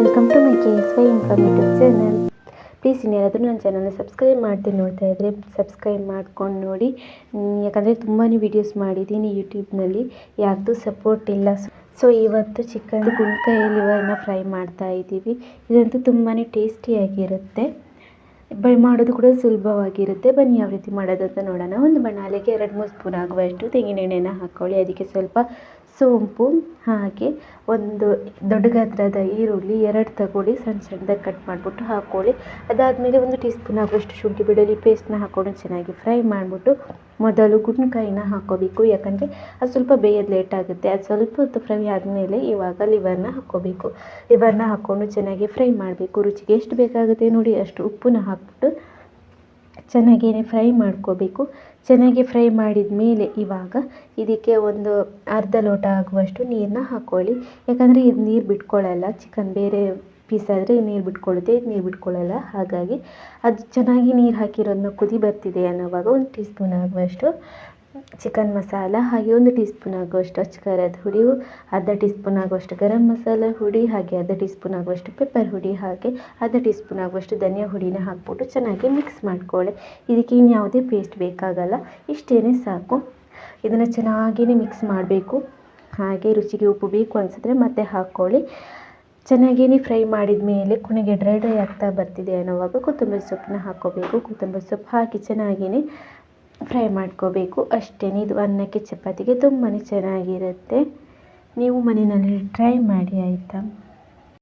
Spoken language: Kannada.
Welcome to my K S Y informative channel please ಇನ್ಯಾರಾದರೂ ನನ್ನ ಚಾನಲ್ನ ಸಬ್ಸ್ಕ್ರೈಬ್ ಮಾಡ್ತೀನಿ ನೋಡ್ತಾ ಇದ್ದರೆ ಸಬ್ಸ್ಕ್ರೈಬ್ ಮಾಡ್ಕೊಂಡು ನೋಡಿ. ಯಾಕಂದರೆ ತುಂಬಾ ವೀಡಿಯೋಸ್ ಮಾಡಿದ್ದೀನಿ ಯೂಟ್ಯೂಬ್ನಲ್ಲಿ ಯಾರ್ದು ಸಪೋರ್ಟ್ ಇಲ್ಲ. ಸೊ ಇವತ್ತು ಚಿಕನ್ ಗುಂಡ್ಕಾಯಿ ಲಿವರ್ನ ಫ್ರೈ ಮಾಡ್ತಾ ಇದ್ದೀವಿ. ಇದಂತೂ ತುಂಬಾ ಟೇಸ್ಟಿಯಾಗಿರುತ್ತೆ ಬೈ, ಮಾಡೋದು ಕೂಡ ಸುಲಭವಾಗಿರುತ್ತೆ. ಬನ್ನಿ, ಯಾವ ರೀತಿ ಮಾಡೋದು ಅಂತ ನೋಡೋಣ. ಒಂದು ಬಣಾಲೆಗೆ ಎರಡು ಮೂರು ಸ್ಪೂನ್ ಆಗುವಷ್ಟು ತೆಂಗಿನೆಣ್ಣೆನ ಹಾಕ್ಕೊಳ್ಳಿ ಅದಕ್ಕೆ ಸ್ವಲ್ಪ ಸೋಂಪು, ಹಾಗೆ ಒಂದು ದೊಡ್ಡ ಗಾತ್ರದ ಈರುಳ್ಳಿ ಎರಡು ತಗೊಳ್ಳಿ, ಸಣ್ಣ ಸಣ್ಣದಾಗಿ ಕಟ್ ಮಾಡಿಬಿಟ್ಟು ಹಾಕ್ಕೊಳ್ಳಿ ಅದಾದಮೇಲೆ ಒಂದು ಟೀ ಸ್ಪೂನ್ ಆಗುವಷ್ಟು ಶುಂಠಿ ಬೆಳ್ಳುಳ್ಳಿ ಪೇಸ್ಟ್ನ ಹಾಕ್ಕೊಂಡು ಚೆನ್ನಾಗಿ ಫ್ರೈ ಮಾಡಿಬಿಟ್ಟು ಮೊದಲು ಗುಂಡ್ಕಾಯಿನ ಹಾಕ್ಕೋಬೇಕು. ಯಾಕಂದರೆ ಅದು ಸ್ವಲ್ಪ ಬೇಯೋದು ಲೇಟ್ ಆಗುತ್ತೆ. ಅದು ಸ್ವಲ್ಪ ಹೊತ್ತು ಫ್ರೈ ಆದಮೇಲೆ ಇವಾಗ ಲಿವರ್ನ ಹಾಕ್ಕೋಬೇಕು. ಲಿವರ್ನ ಹಾಕ್ಕೊಂಡು ಚೆನ್ನಾಗಿ ಫ್ರೈ ಮಾಡಬೇಕು. ರುಚಿಗೆ ಎಷ್ಟು ಬೇಕಾಗುತ್ತೆ ನೋಡಿ, ಅಷ್ಟು ಉಪ್ಪನ್ನ ಹಾಕ್ಬಿಟ್ಟು ಚೆನ್ನಾಗಿ ಫ್ರೈ ಮಾಡ್ಕೋಬೇಕು. ಚೆನ್ನಾಗಿ ಫ್ರೈ ಮಾಡಿದ ಮೇಲೆ ಇವಾಗ ಇದಕ್ಕೆ ಒಂದು ಅರ್ಧ ಲೋಟ ಆಗುವಷ್ಟು ನೀರನ್ನ ಹಾಕ್ಕೊಳ್ಳಿ ಯಾಕಂದರೆ ಇದು ನೀರು ಬಿಟ್ಕೊಳ್ಳಲ್ಲ ಚಿಕನ್ ಬೇರೆ ಪೀಸ್ ಆದರೆ ನೀರು ಬಿಟ್ಕೊಳ್ಳುತ್ತೆ ಇದು ನೀರು ಬಿಟ್ಕೊಳ್ಳಲ್ಲ ಹಾಗಾಗಿ ಅದು ಚೆನ್ನಾಗಿ ನೀರು ಹಾಕಿರೋದನ್ನ ಕುದಿ ಬರ್ತಿದೆ ಅನ್ನೋವಾಗ ಒಂದು ಟೀ ಸ್ಪೂನ್ ಆಗುವಷ್ಟು ಚಿಕನ್ ಮಸಾಲ ಹಾಗೆ ಒಂದು ಟೀ ಸ್ಪೂನ್ ಆಗುವಷ್ಟು ಅಚ್ಚ ಖಾರದ ಹುಡಿ ಅರ್ಧ ಟೀ ಸ್ಪೂನ್ ಆಗುವಷ್ಟು ಗರಂ ಮಸಾಲ ಹುಡಿ ಹಾಗೆ ಅರ್ಧ ಟೀ ಸ್ಪೂನ್ ಆಗುವಷ್ಟು ಪೆಪ್ಪರ್ ಹುಡಿ ಹಾಗೆ ಅರ್ಧ ಟೀ ಸ್ಪೂನ್ ಆಗುವಷ್ಟು ಧನಿಯಾ ಹುಡಿನ ಹಾಕ್ಬಿಟ್ಟು ಚೆನ್ನಾಗಿ ಮಿಕ್ಸ್ ಮಾಡ್ಕೊಳ್ಳಿ. ಇದಕ್ಕೆ ಇನ್ಯಾವುದೇ ಪೇಸ್ಟ್ ಬೇಕಾಗಲ್ಲ ಇಷ್ಟೇ ಸಾಕು. ಇದನ್ನು ಚೆನ್ನಾಗಿಯೇ ಮಿಕ್ಸ್ ಮಾಡಬೇಕು. ಹಾಗೆ ರುಚಿಗೆ ಉಪ್ಪು ಬೇಕು ಅನಿಸಿದ್ರೆ ಮತ್ತೆ ಹಾಕ್ಕೊಳ್ಳಿ. ಚೆನ್ನಾಗೇನೆ ಫ್ರೈ ಮಾಡಿದ ಮೇಲೆ ಕೊನೆಗೆ ಡ್ರೈ ಡ್ರೈ ಆಗ್ತಾ ಬರ್ತಿದೆ ಅನ್ನೋವಾಗ ಕೊತ್ತಂಬರಿ ಸೊಪ್ಪನ್ನ ಹಾಕ್ಕೋಬೇಕು. ಕೊತ್ತಂಬರಿ ಸೊಪ್ಪು ಹಾಕಿ ಚೆನ್ನಾಗಿ ಫ್ರೈ ಮಾಡ್ಕೋಬೇಕು. ಅಷ್ಟೇ ಇದು ಅನ್ನಕ್ಕೆ ಚಪಾತಿಗೆ ತುಂಬಾ ಚೆನ್ನಾಗಿರುತ್ತೆ. ನೀವು ಮನೆಯಲ್ಲಿ ಟ್ರೈ ಮಾಡಿ ಆಯಿತಾ?